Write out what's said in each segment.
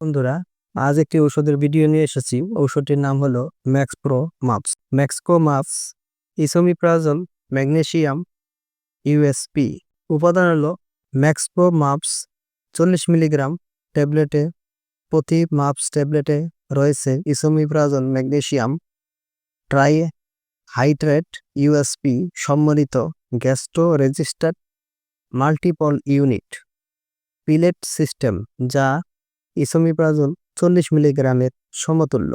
বন্ধুরা, আজ একটি ঔষধের ভিডিও নিয়ে এসেছি। ঔষধটির নাম হলো Maxpro MUPS. Maxpro MUPS esomeprazole magnesium USP উপাদান হলো ম্যাক্সপ্রো মাপস চল্লিশ মিলিগ্রাম ট্যাবলেটে। প্রতি মাপস ট্যাবলেটে রয়েছে esomeprazole magnesium trihydrate USP সম্মিলিত gastro registered multiple unit. Pellet system যা ইসোমিপ্রাজল চল্লিশ মিলিগ্রামের সমতুল্য।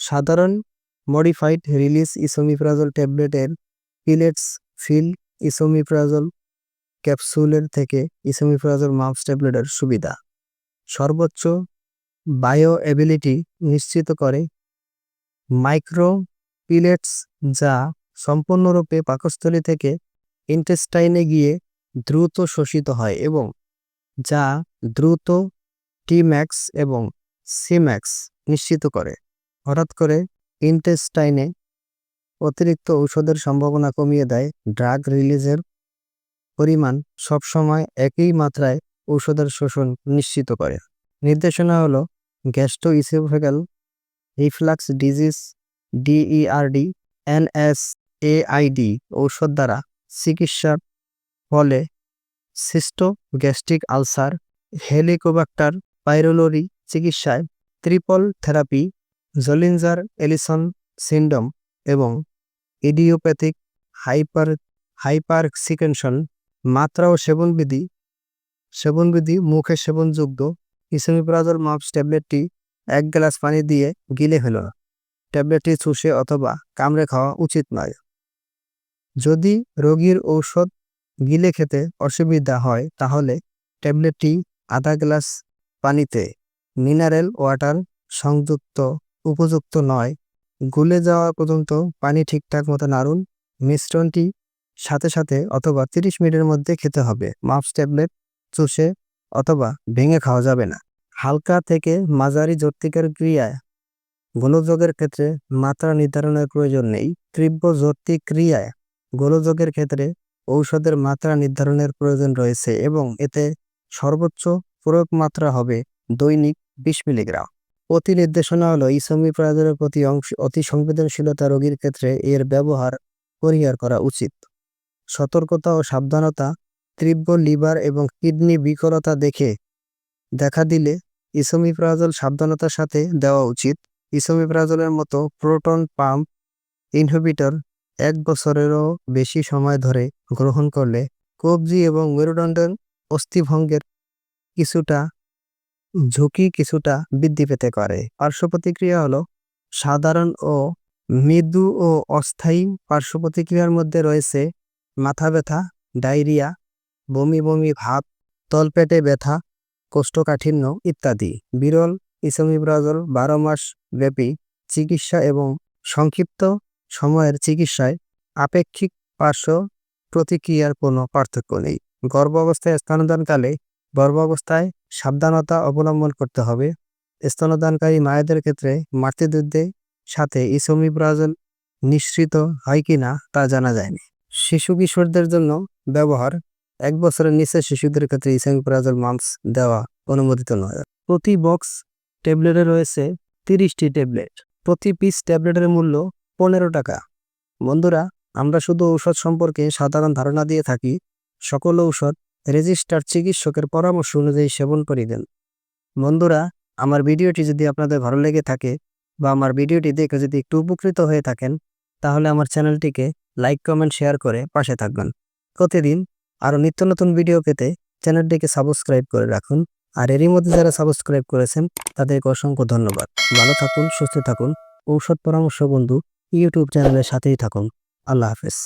সাধারণ মডিফাইড রিলিজ ইসোমিপ্রাজল ট্যাবলেটের পিলেটস ফিল ইসোমিপ্রাজল ক্যাপসুলের থেকে ইসোমিপ্রাজল মাপস ট্যাবলেটের সুবিধা। সর্বোচ্চ বায়ো এবিলিটি নিশ্চিত করে মাইক্রো পিলেটস যা সম্পূর্ণরূপে পাকস্থলী থেকে ইন্টেস্টাইনে গিয়ে দ্রুত শোষিত হয় এবং যা দ্রুত টি ম্যাক্স এবং সি ম্যাক্স নিশ্চিত করে। হঠাৎ করে ইন্টেস্টাইনে অতিরিক্ত ঔষধের সম্ভাবনা কমিয়ে দেয় ড্রাগ রিলিজের পরিমাণ সবসময় একই মাত্রায় ঔষধের শোষণ নিশ্চিত করে। নির্দেশনা হলো gastro oesophageal reflux disease DERD NSAID ঔষধ দ্বারা চিকিৎসার ফলে সিস্টো গ্যাস্ট্রিক আলসার, হেলিকোবাক্টার পাইরোলোরি চিকিৎসায় triple therapy, Zollinger Ellison syndrome এবং ইডিওপ্যাথিক হাইপার হাইপারসিকেনশন মাত্রা ও সেবনবিধি সেবনবিধি মুখে সেবনযোগ্য ইসোমিপ্রাজল মাপস ট্যাবলেটটি এক গ্লাস পানি দিয়ে গিলে ফেল। ট্যাবলেটটি চুষে অথবা কামড়ে খাওয়া উচিত নয়। যদি রোগীর ঔষধ গিলে খেতে অসুবিধা হয়, তাহলে ট্যাবলেটটি আধা গ্লাস পানিতে মিনারেল ওয়াটার সংযুক্ত, উপযুক্ত নয়। গুলে যাওয়া পর্যন্ত পানি ঠিকঠাক মতো নাড়ুন মিশ্রণটি সাথে সাথে অথবা তিরিশ মিনিটের মধ্যে খেতে হবে। মাপস ট্যাবলেট, চুষে অথবা ভেঙে খাওয়া যাবে না। হালকা থেকে মাঝারি জর্তিকের ক্রিয়ায় গোলযোগের ক্ষেত্রে মাত্রা নির্ধারণের প্রয়োজন নেই। তীব্র জর্তিক ক্রিয়ায় গোলযোগের ক্ষেত্রে ঔষধের মাত্রা নির্ধারণের প্রয়োজন রয়েছে এবং এতে সর্বোচ্চ প্রয়োগ মাত্রা হবে দৈনিক বিশ মিলিগ্রাম। অতি নির্দেশনা হলো ইসোমিপ্রাজলের প্রতি অংশ অতি সংবেদনশীলতা রোগীর ক্ষেত্রে এর ব্যবহার পরিহার করা উচিত। সতর্কতা ও সাবধানতা, তীব্র লিভার এবং কিডনি বিকলতা দেখে দেখা দিলে ইসোমিপ্রাজল সাবধানতার সাথে দেওয়া উচিত। ইসমি ইসোমিপ্রাজলের মতো প্রোটন পাম্প ইনহিবিটর এক বছরেরও বেশি সময় ধরে গ্রহণ করলে কবজি এবং মেরুদণ্ডের অস্থিভঙ্গের কিছুটা ঝুঁকি কিছুটা বৃদ্ধি পেতে পারে। পার্শ্ব প্রতিক্রিয়া হলো, সাধারণ ও মৃদু ও অস্থায়ী পার্শ্ব প্রতিক্রিয়ার মধ্যে রয়েছে মাথা ব্যথা, ডায়রিয়া, বমি বমি ভাব, তলপেটে ব্যথা, কোষ্ঠকাঠিন্য ইত্যাদি। বিরল ইসোমিব্রাজল বারো মাস ব্যাপী চিকিৎসা এবং সংক্ষিপ্ত সময়ের চিকিৎসায় আপেক্ষিক পার্শ্ব প্রতিক্রিয়ার কোনো পার্থক্য নেই। গর্ভাবস্থায় স্তনদানকালে গর্ভাবস্থায় সাবধানতা অবলম্বন করতে হবে। স্তনদানকারী মায়েদের ক্ষেত্রে মাতৃদুগ্ধের সাথে ইসোমিব্রাজল নিঃসৃত হয় কিনা তা জানা যায়নি। শিশু কিশোরদের জন্য ব্যবহার এক বছরের নিচে শিশুদের ক্ষেত্রে ইসোমিব্রাজল মাম্পস দেওয়া অনুমোদিত নয়। প্রতি বক্স ট্যাবলেটে রয়েছে তিরিশটি ট্যাবলেট। প্রতি পিস ট্যাবলেটের মূল্য পনেরো টাকা। বন্ধুরা, আমরা শুধু ঔষধ সম্পর্কে সাধারণ ধারণা দিয়ে থাকি। সকল ঔষধ রেজিস্টার চিকিৎসকের পরামর্শ অনুযায়ী সেবন করিবেন বন্ধুরা, আমার ভিডিওটি যদি আপনাদের ভালো লেগে থাকে বা আমার ভিডিওটি দেখে যদি একটু উপকৃত হয়ে থাকেন, তাহলে আমার চ্যানেলটিকে লাইক, কমেন্ট, শেয়ার করে পাশে থাকবেন। প্রতিদিন আরও নিত্য নতুন ভিডিও পেতে চ্যানেলটিকে সাবস্ক্রাইব করে রাখুন। আর এরই মধ্যে যারা সাবস্ক্রাইব করেছেন, তাদেরকে অসংখ্য ধন্যবাদ। ভালো থাকুন, সুস্থ থাকুন। ঔষধ পরামর্শ বন্ধু, ইউটিউব চ্যানেলের সাথেই থাকুন। আল্লাহ হাফেজ।